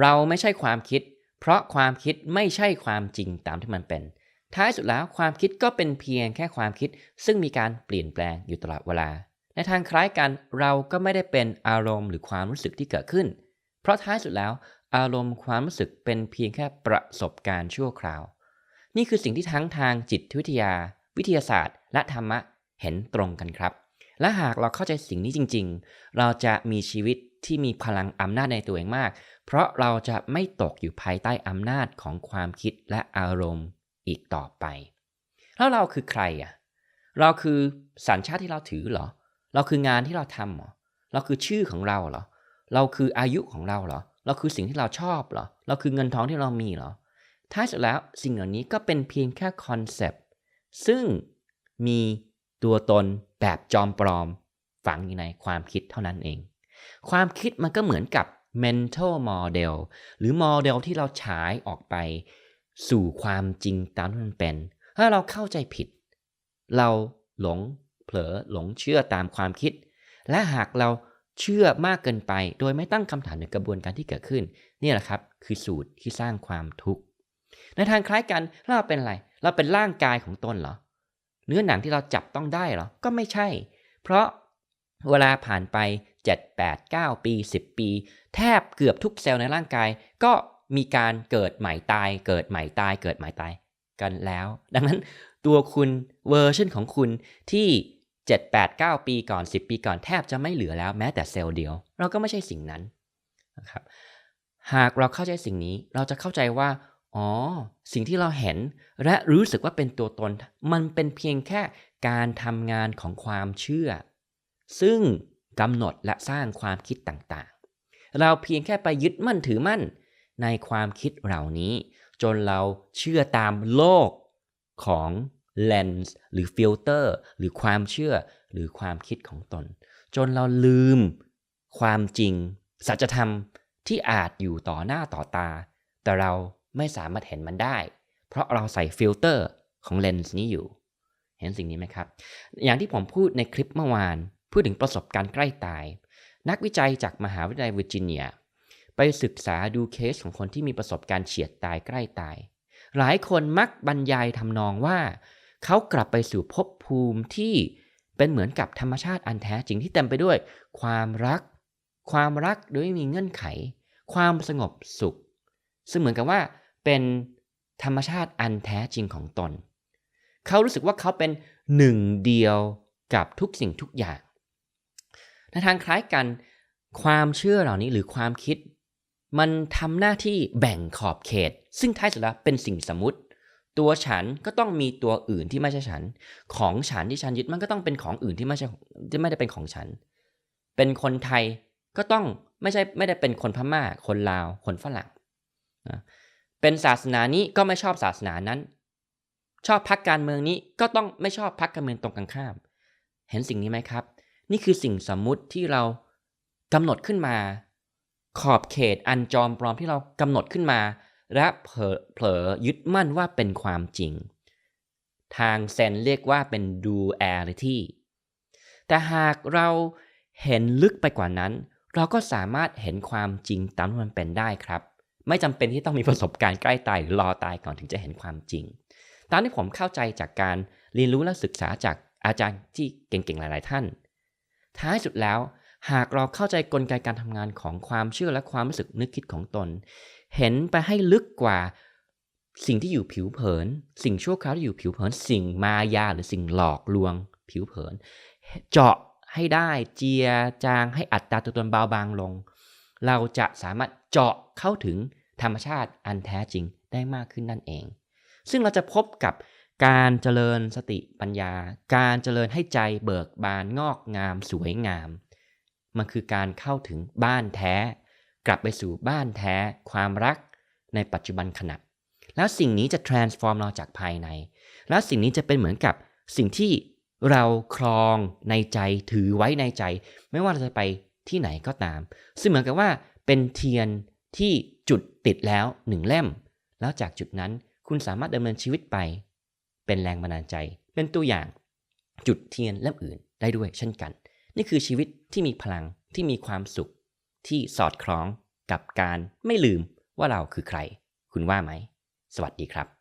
เราไม่ใช่ความคิด เพราะความคิดไม่ใช่ความจริงตามที่มันเป็น ท้ายสุดแล้วความคิดก็เป็นเพียงแค่ความคิด ซึ่งมีการเปลี่ยนแปลงอยู่ตลอดเวลา ในทางคล้ายกันเราก็ไม่ได้เป็นอารมณ์หรือความรู้สึกที่เกิดขึ้น เพราะท้ายสุดแล้ว อารมณ์ความรู้สึกเป็นเพียงแค่ประสบการณ์ชั่วคราว นี่คือสิ่งที่ทั้งทางจิตวิทยา วิทยาศาสตร์ และธรรมะเห็นตรงกันครับ และหากเราเข้าใจสิ่งนี้จริง ๆ เราจะมีชีวิตที่มีพลังอำนาจในตัวเองมาก เพราะเราจะไม่ตกอยู่ภายใต้อำนาจของความคิดและอารมณ์อีกต่อไป แล้วเราคือใครอะ เราคือสัญชาติที่เราถือเหรอ เราคืองานที่เราทำเหรอ เราคือชื่อของเราเหรอ เราคืออายุของเราเหรอ เราคือสิ่งที่เราชอบเหรอ เราคือเงินทองที่เรามีเหรอ ท้ายสุดแล้วสิ่งเหล่านี้ก็เป็นเพียงแค่คอนเซปต์ซึ่งมีตัวตน แบบจอมปลอมฝังอยู่ในความคิดเท่านั้นเอง ความคิดมันก็เหมือนกับ mental model หรือโมเดลที่เราฉายออกไปสู่ความจริงตามที่มันเป็น ถ้าเราเข้าใจผิด เราหลงเผลอหลงเชื่อตามความคิด และหากเราเชื่อมากเกินไป โดยไม่ตั้งคำถามในกระบวนการที่เกิดขึ้น นี่แหละครับ คือสูตรที่สร้างความทุกข์ ในทางคล้ายกันเราเป็นอะไร เราเป็นร่างกายของตนเหรอ เนื้อหนังที่เราจับต้องได้เหรอ ก็ไม่ใช่ เพราะเวลาผ่านไป 7 8 9 ปี 10 ปี แทบเกือบทุกเซลล์ในร่างกาย ก็มีการเกิดใหม่ตาย เกิดใหม่ตาย เกิดใหม่ตายกันแล้ว ดังนั้นตัวคุณเวอร์ชันของคุณที่ 7 8 9 ปีก่อน 10 ปีก่อนแทบจะไม่เหลือแล้วแม้แต่เซลล์เดียว เราก็ไม่ใช่สิ่งนั้นนะครับหากเราเข้าใจสิ่งนี้เราจะเข้าใจว่า อ๋อ สิ่งที่เราเห็นและรู้สึกว่าเป็นตัวตน มันเป็นเพียงแค่การทำงานของความเชื่อ ซึ่งกำหนดและสร้างความคิดต่างๆ เราเพียงแค่ไปยึดมั่นถือมั่น ในความคิดเหล่านี้ จนเราเชื่อตามโลกของเลนส์หรือฟิลเตอร์หรือความเชื่อหรือความคิดของตน จนเราลืม ความจริง สัจธรรมที่อาจอยู่ต่อหน้าต่อตา แต่เรา ไม่สามารถเห็นมันได้ เพราะเราใส่ฟิลเตอร์ของเลนส์นี้อยู่ เห็นสิ่งนี้ไหมครับ อย่างที่ผมพูดในคลิปเมื่อวาน พูดถึงประสบการณ์ใกล้ตาย นักวิจัยจากมหาวิทยาลัยเวอร์จิเนีย ไปศึกษาดูเคสของคนที่มีประสบการณ์เฉียดตายใกล้ตาย หลายคนมักบรรยายทำนองว่า เขากลับไปสู่ภพภูมิที่เป็นเหมือนกับธรรมชาติอันแท้จริงที่เต็มไปด้วย ความรัก ความรักโดยไม่มีเงื่อนไข ความสงบสุข ซึ่งเหมือนกับว่า เป็นธรรมชาติอันแท้จริงของตน เขารู้สึกว่าเขาเป็นหนึ่งเดียวกับทุกสิ่งทุกอย่าง ในทางคล้ายกันความเชื่อเหล่านี้หรือความคิด มันทำหน้าที่แบ่งขอบเขต ซึ่งท้ายสุดแล้วเป็นสิ่งสมมติ ตัวฉันก็ต้องมีตัวอื่นที่ไม่ใช่ฉัน ของฉันที่ฉันยึดมันก็ต้องเป็นของอื่นที่ไม่ใช่ที่ไม่ได้เป็นของฉัน เป็นคนไทยก็ต้องไม่ใช่ไม่ได้เป็นคนพม่า คนลาว คนฝรั่งนะ เป็นศาสนานี้ก็ไม่ชอบศาสนานั้น ชอบพักการเมืองนี้ก็ต้องไม่ชอบพักการเมืองตรงกันข้าม เห็นสิ่งนี้ไหมครับ นี่คือสิ่งสมมุติที่เรากำหนดขึ้นมา ขอบเขตอันจอมปลอมที่เรากำหนดขึ้นมา และเผลอเผลอยึดมั่นว่าเป็นความจริง ทางเซนเรียกว่าเป็น duality แต่หากเราเห็นลึกไปกว่านั้น เราก็สามารถเห็นความจริงตามที่มันเป็นได้ครับ ไม่จำเป็นที่ต้องมีประสบการณ์ใกล้ตายหรือรอตายก่อนถึงจะเห็นความจริง ตามที่ผมเข้าใจจากการเรียนรู้และศึกษาจากอาจารย์ที่เก่งๆ หลาย ๆ ท่าน ท้ายสุดแล้วหากเราเข้าใจกลไกการทำงานของความเชื่อและความรู้สึกนึกคิดของตน เห็นไปให้ลึกกว่าสิ่งที่อยู่ผิวเผิน สิ่งชั่วคราวที่อยู่ผิวเผิน สิ่งมายาหรือสิ่งหลอกลวงผิวเผิน เจาะให้ได้เจียจางให้อัตราตัวตนเบาบางลง เราจะสามารถเจาะเข้าถึงธรรมชาติอันแท้จริงได้มากขึ้นนั่นเอง ซึ่งเราจะพบกับการเจริญสติปัญญา การเจริญให้ใจเบิกบานงอกงามสวยงาม มันคือการเข้าถึงบ้านแท้ กลับไปสู่บ้านแท้ความรักในปัจจุบันขณะ แล้วสิ่งนี้จะ transform เราจากภายใน แล้วสิ่งนี้จะเป็นเหมือนกับสิ่งที่เราครองในใจถือไว้ในใจ ไม่ว่าเราจะไป ที่ไหนก็ตาม ซึ่งเหมือนกับว่าเป็นเทียนที่จุดติดแล้วหนึ่งเล่ม แล้วจากจุดนั้นคุณสามารถดำเนินชีวิตไป เป็นแรงบันดาลใจ เป็นตัวอย่างจุดเทียนเล่มอื่นได้ด้วยเช่นกัน นี่คือชีวิตที่มีพลังที่มีความสุข ที่สอดคล้องกับการไม่ลืมว่าเราคือใคร คุณว่าไหม สวัสดีครับ